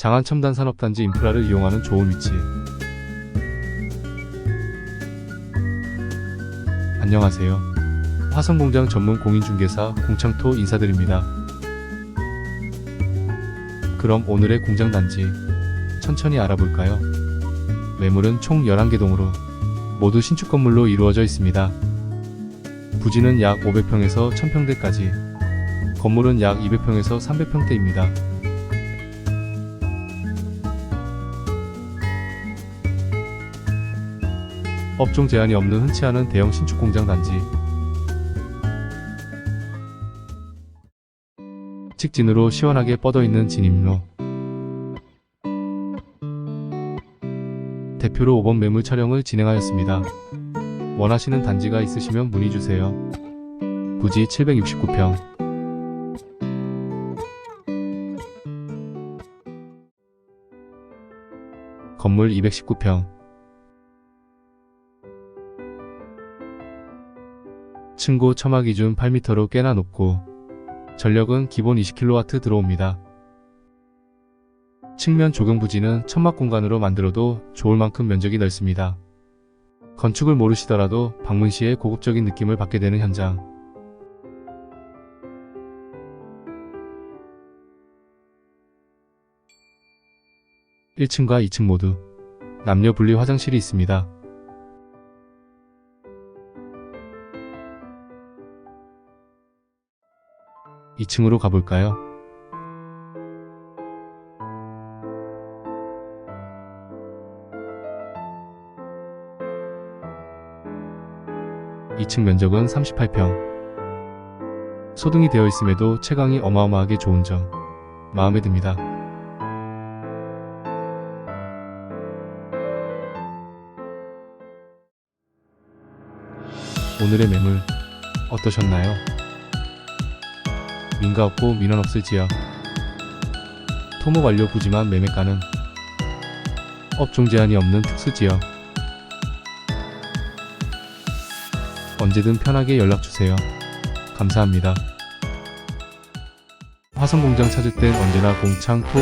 장안 첨단 산업단지 인프라를 이용하는 좋은 위치. 안녕하세요. 화성공장 전문 공인중개사 공창토 인사드립니다. 그럼 오늘의 공장 단지 천천히 알아볼까요? 매물은 총 11개 동으로 모두 신축 건물로 이루어져 있습니다. 부지는 약 500평에서 1000평대까지, 건물은 약 200평에서 300평대입니다. 업종 제한이 없는 흔치 않은 대형 신축 공장 단지. 직진으로 시원하게 뻗어 있는 진입로. 대표로 5번 매물 촬영을 진행하였습니다. 원하시는 단지가 있으시면 문의 주세요. 부지 769평. 건물 219평. 층고 처마 기준 8m로 꽤나 높고 전력은 기본 20kW 들어옵니다. 측면 조경 부지는 천막 공간으로 만들어도 좋을 만큼 면적이 넓습니다. 건축을 모르시더라도 방문 시에 고급적인 느낌을 받게 되는 현장. (1층과) (2층) 모두 남녀 분리 화장실이 있습니다. (2층으로) 가볼까요? (2층) 면적은 (38평) 소등이 되어 있음에도 채광이 어마어마하게 좋은 점 마음에 듭니다. 오늘의 매물 어떠셨나요? 민가 없고 민원 없을 지역 토목 완료 부지만 매매가는 업종 제한이 없는 특수 지역 언제든 편하게 연락주세요. 감사합니다. 화성공장 찾을 땐 언제나 공창 토